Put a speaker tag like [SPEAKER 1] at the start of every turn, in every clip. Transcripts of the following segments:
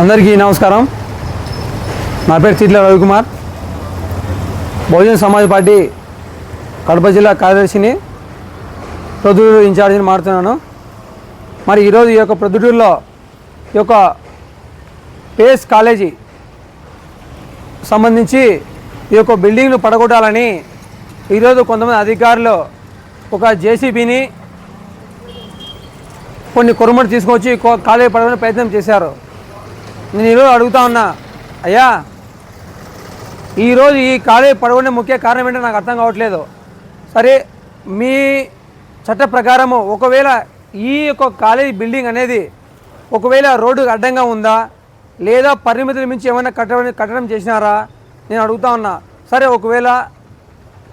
[SPEAKER 1] అందరికీ నమస్కారం. నా పేరు చిట్ల రవికుమార్. బహుజన సమాజ్ పార్టీ కడప జిల్లా కార్యదర్శిని ప్రొద్దుటూరు ఇన్ఛార్జిని మారుతున్నాను. మరి ఈరోజు ఈ యొక్క ప్రొద్దుటూరులో ఈ యొక్క పేస్ కాలేజీ సంబంధించి ఈ యొక్క బిల్డింగ్ను పడగొట్టాలని ఈరోజు కొంతమంది అధికారులు ఒక జేసీబీని కొన్ని కొరుమటి తీసుకొచ్చి కాలేజీ పడగొనే ప్రయత్నం చేశారు. నేను ఈరోజు అడుగుతా ఉన్నా. అయ్యా ఈరోజు ఈ కాలేజీ పడగొనే ముఖ్య కారణం ఏంటో నాకు అర్థం కావట్లేదు. సరే మీ చట్ట ప్రకారము ఒకవేళ ఈ యొక్క కాలేజీ బిల్డింగ్ అనేది ఒకవేళ రోడ్డుకు అడ్డంగా ఉందా లేదా పరిమితుల మించి ఏమైనా కట్టడం కట్టడం చేసినారా? నేను అడుగుతా ఉన్నా. సరే ఒకవేళ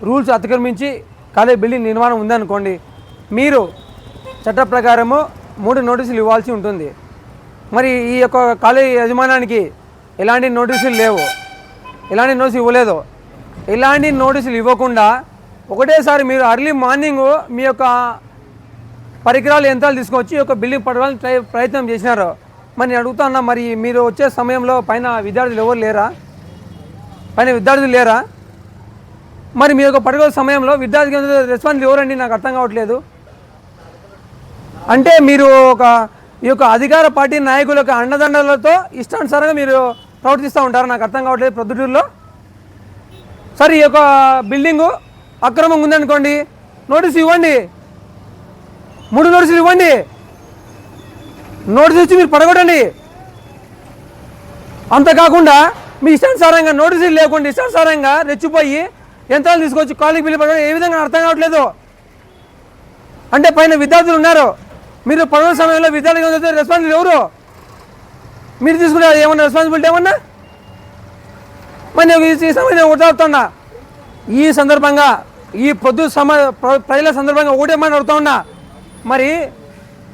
[SPEAKER 1] రూల్స్ అతిక్రమించి కాలేజీ బిల్డింగ్ నిర్మాణం ఉందనుకోండి మీరు చట్ట ప్రకారము మూడు నోటీసులు ఇవ్వాల్సి ఉంటుంది. మరి ఈ యొక్క కాలేజీ యజమానానికి ఎలాంటి నోటీసులు లేవు. ఎలాంటి నోటీసులు ఇవ్వలేదు. ఎలాంటి నోటీసులు ఇవ్వకుండా ఒకటేసారి మీరు అర్లీ మార్నింగ్ మీ యొక్క పరికరాలు యంత్రాలు తీసుకొచ్చి ఒక బిల్డింగ్ పడడానికి ట్రై ప్రయత్నం చేసినారు. మరి నేను అడుగుతా మరి మీరు వచ్చే సమయంలో పైన విద్యార్థులు ఎవరు లేరా? పైన విద్యార్థులు లేరా? మరి మీ యొక్క పడగల సమయంలో విద్యార్థికి రెస్పాన్స్ ఎవరండి? నాకు అర్థం కావట్లేదు. అంటే మీరు ఒక ఈ యొక్క అధికార పార్టీ నాయకుల యొక్క అండదండలతో ఇష్టానుసారంగా మీరు ప్రవర్తిస్తూ ఉంటారు. నాకు అర్థం కావట్లేదు ప్రొద్దుటూరులో. సరే ఈ యొక్క బిల్డింగు అక్రమంగా ఉందనుకోండి నోటీస్ ఇవ్వండి. మూడు నోటీసులు ఇవ్వండి. నోటీస్ ఇచ్చి మీరు పడగొట్టండి. అంతకాకుండా మీ ఇష్టానుసారంగా నోటీసులు లేకుండా ఇష్టానుసారంగా రెచ్చిపోయి యంత్రాలు తీసుకొచ్చి కాలేజీ బిల్లు పడగొట్టడం ఏ విధంగా అర్థం కావట్లేదు. అంటే పైన విద్యార్థులు ఉన్నారు. మీరు పదవ సమయంలో విద్యార్థులు రెస్పాన్సిబుల్ ఎవరు? మీరు తీసుకునే ఏమన్నా రెస్పాన్సిబిలిటీ ఏమన్నా? మరి నేను ఈ- సమయం నేను ఈ సందర్భంగా ఈ పొద్దు సమ ప్రజల సందర్భంగా ఒకటేమని అడుగుతా ఉన్నా. మరి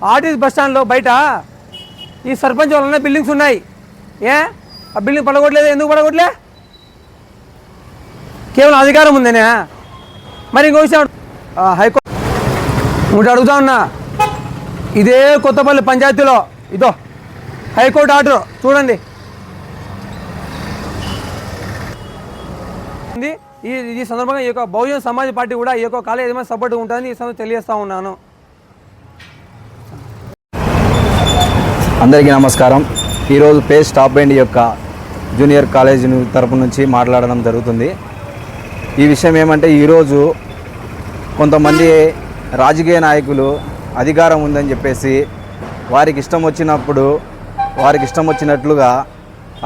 [SPEAKER 1] ఆర్టీసీ బస్ స్టాండ్లో బయట ఈ సర్పంచ్ వల్ల బిల్డింగ్స్ ఉన్నాయి. ఏ? ఆ బిల్డింగ్ పడగొట్టలేదు. ఎందుకు పడగొట్టలే? కేవలం అధికారం ఉందనే. మరి ఇంకో విషయం హైకోర్టు అడుగుతా ఉన్నా. ఇదే కొత్తపల్లి పంచాయతీలో. ఇదో హైకోర్టు ఆర్డర్. చూడండి. ఈ ఈ సందర్భంగా ఈ యొక్క బహుజన సమాజ్ పార్టీ కూడా ఈ యొక్క కాలేజ్ ఏమైనా సపోర్ట్ ఉంటుందని ఈ సమయం తెలియజేస్తా ఉన్నాను.
[SPEAKER 2] అందరికీ నమస్కారం. ఈరోజు పేస్ స్టాప్ ఎండ్ యొక్క జూనియర్ కాలేజ్ తరపు నుంచి మాట్లాడడం జరుగుతుంది. ఈ విషయం ఏమంటే ఈరోజు కొంతమంది రాజకీయ నాయకులు అధికారం ఉందని చెప్పేసి వారికి ఇష్టం వచ్చినప్పుడు వారికి ఇష్టం వచ్చినట్లుగా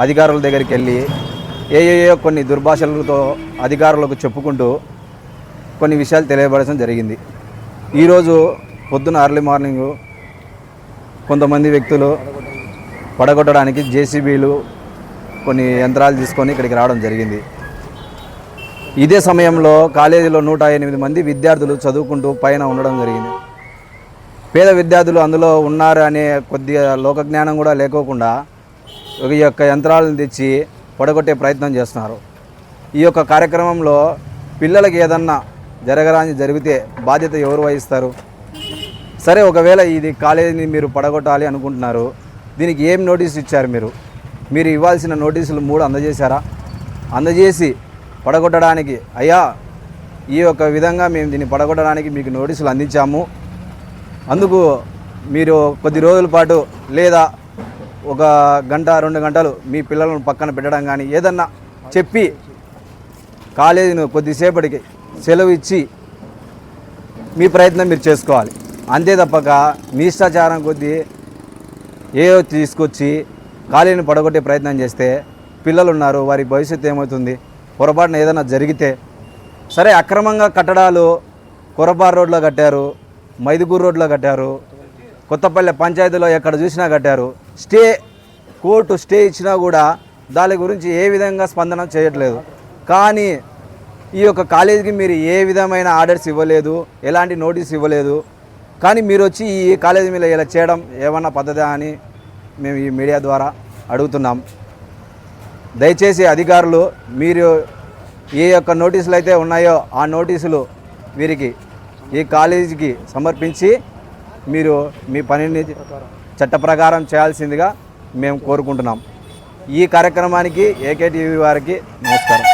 [SPEAKER 2] అధికారుల దగ్గరికి వెళ్ళి ఏయేయో కొన్ని దుర్భాషలతో అధికారులకు చెప్పుకుంటూ కొన్ని విషయాలు తెలియబడడం జరిగింది. ఈరోజు పొద్దున అర్లీ మార్నింగ్ కొంతమంది వ్యక్తులు పడగొట్టడానికి జేసీబీలు కొన్ని యంత్రాలు తీసుకొని ఇక్కడికి రావడం జరిగింది. ఇదే సమయంలో కాలేజీలో నూట ఎనిమిది మంది విద్యార్థులు చదువుకుంటూ పైన ఉండడం జరిగింది. పేద విద్యార్థులు అందులో ఉన్నారు అనే కొద్దిగా లోకజ్ఞానం కూడా లేకోకుండా ఈ యొక్క యంత్రాలను తెచ్చి పడగొట్టే ప్రయత్నం చేస్తున్నారు. ఈ యొక్క కార్యక్రమంలో పిల్లలకి ఏదన్నా జరగరాని జరిగితే బాధ్యత ఎవరు వహిస్తారు? సరే ఒకవేళ ఇది కాలేజీని మీరు పడగొట్టాలి అనుకుంటున్నారు దీనికి ఏం నోటీస్ ఇచ్చారు మీరు? మీరు ఇవ్వాల్సిన నోటీసులు మూడు అందజేశారా? అందజేసి పడగొట్టడానికి అయ్యా ఈ యొక్క విధంగా మేము దీన్ని పడగొట్టడానికి మీకు నోటీసులు అందించాము. అందుకు మీరు కొద్ది రోజుల పాటు లేదా ఒక గంట రెండు గంటలు మీ పిల్లలను పక్కన పెట్టడం కానీ ఏదన్నా చెప్పి కాలేజీని కొద్దిసేపటికి సెలవు ఇచ్చి మీ ప్రయత్నం మీరు చేసుకోవాలి. అంతే తప్పక మీ ఇష్టాచారం కొద్దీ ఏదో తీసుకొచ్చి ఖాళీని పడగొట్టే ప్రయత్నం చేస్తే పిల్లలు ఉన్నారు వారి భవిష్యత్తు ఏమవుతుంది పొరపాటున ఏదైనా జరిగితే సరే అక్రమంగా కట్టడాలు కొరపాటు రోడ్లో కట్టారు మైదుగూరు రోడ్లో కట్టారు. కొత్తపల్లె పంచాయతీలో ఎక్కడ చూసినా కట్టారు. స్టే కోర్టు స్టే ఇచ్చినా కూడా దాని గురించి ఏ విధంగా స్పందన చేయట్లేదు. కానీ ఈ యొక్క కాలేజీకి మీరు ఏ విధమైన ఆర్డర్స్ ఇవ్వలేదు ఎలాంటి నోటీస్ ఇవ్వలేదు. కానీ మీరు వచ్చి ఈ కాలేజీ మీద ఇలా చేయడం ఏమన్నా పద్ధతా అని మేము ఈ మీడియా ద్వారా అడుగుతున్నాం. దయచేసి అధికారులు మీరు ఏ యొక్క నోటీసులు అయితే ఉన్నాయో ఆ నోటీసులు వీరికి ఈ కాలేజీకి సమర్పించి మీరు మీ పనిని చట్ట ప్రకారం చేయాల్సిందిగా మేము కోరుకుంటున్నాం. ఈ కార్యక్రమానికి ఏకేటీవీ వారికి నమస్కారం.